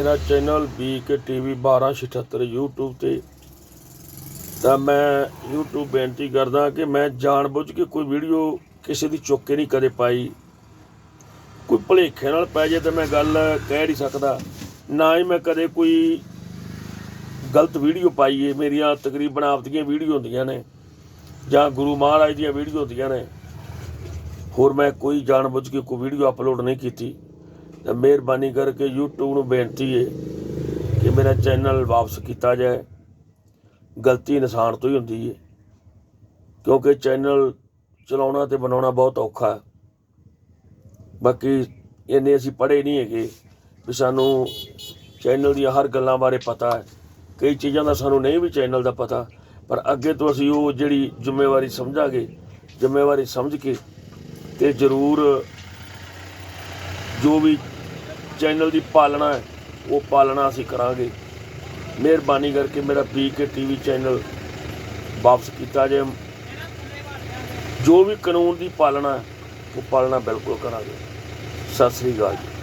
ਮੇਰਾ channel BK TV 1276 YouTube ਤੇ। ਤਾਂ ਮੈਂ YouTube ਬੇਨਤੀ ਕਰਦਾ ਕਿ ਮੈਂ ਜਾਣਬੁੱਝ ਕੇ ਕੋਈ ਵੀਡੀਓ ਕਿਸੇ ਦੀ ਚੁੱਕ ਕੇ ਨਹੀਂ ਕਦੇ ਪਾਈ। ਕੋਈ ਭੁਲੇਖੇ ਨਾਲ ਪੈ ਜੇ ਤਾਂ ਮੈਂ ਗੱਲ ਕਹਿ ਨਹੀਂ ਸਕਦਾ। ਨਾ ਹੀ ਮੈਂ ਕਦੇ ਕੋਈ ਗਲਤ ਵੀਡੀਓ ਪਾਈ ਏ। ਮੇਰੀਆਂ ਤਕਰੀਬਨ ਆਪਦੀਆਂ ਵੀਡੀਓ ਹੁੰਦੀਆਂ ਨੇ ਜਾਂ ਗੁਰੂ ਮਹਾਰਾਜ ਦੀਆਂ ਵੀਡੀਓ ਹੁੰਦੀਆਂ ਨੇ। ਹੋਰ ਮੈਂ ਕੋਈ ਜਾਣਬੁੱਝ ਕੇ ਕੋਈ ਵੀਡੀਓ ਅਪਲੋਡ ਨਹੀਂ ਕੀਤੀ। ਤਾਂ ਮਿਹਰਬਾਨੀ ਕਰਕੇ YouTube ਨੂੰ ਬੇਨਤੀ ਹੈ ਕਿ ਮੇਰਾ ਚੈਨਲ ਵਾਪਸ ਕੀਤਾ ਜਾਏ। ਗਲਤੀ ਇਨਸਾਨ ਤੋਂ ਹੀ ਹੁੰਦੀ ਹੈ। ਕਿਉਂਕਿ ਚੈਨਲ ਚਲਾਉਣਾ ਤੇ ਬਣਾਉਣਾ ਬਹੁਤ ਔਖਾ ਹੈ। ਬਾਕੀ ਇਹਨੇ ਅਸੀਂ ਪੜ੍ਹੇ ਨਹੀਂ ਹੈਗੇ ਵੀ ਸਾਨੂੰ ਚੈਨਲ ਦੀਆਂ ਹਰ ਗੱਲਾਂ ਬਾਰੇ ਪਤਾ ਹੈ। ਕਈ ਚੀਜ਼ਾਂ ਦਾ ਸਾਨੂੰ ਨਹੀਂ ਵੀ ਚੈਨਲ ਦਾ ਪਤਾ, ਪਰ ਅੱਗੇ ਤੋਂ ਅਸੀਂ ਉਹ ਜਿਹੜੀ ਜ਼ਿੰਮੇਵਾਰੀ ਸਮਝਾਂਗੇ, ਜ਼ਿੰਮੇਵਾਰੀ ਸਮਝ ਕੇ ਤੇ ਜ਼ਰੂਰ ਜੋ ਵੀ ਚੈਨਲ ਦੀ ਪਾਲਣਾ ਹੈ, ਉਹ ਪਾਲਣਾ ਅਸੀਂ ਕਰਾਂਗੇ। ਮਿਹਰਬਾਨੀ ਕਰਕੇ ਮੇਰਾ ਪੀਕੇ ਟੀਵੀ ਚੈਨਲ ਵਾਪਸ ਕੀਤਾ ਜੇ। ਜੋ ਵੀ ਕਾਨੂੰਨ ਦੀ ਪਾਲਣਾ ਉਹ ਪਾਲਣਾ ਬਿਲਕੁਲ ਕਰਾਂਗੇ। ਸਤਿ ਸ੍ਰੀ ਅਕਾਲ ਜੀ।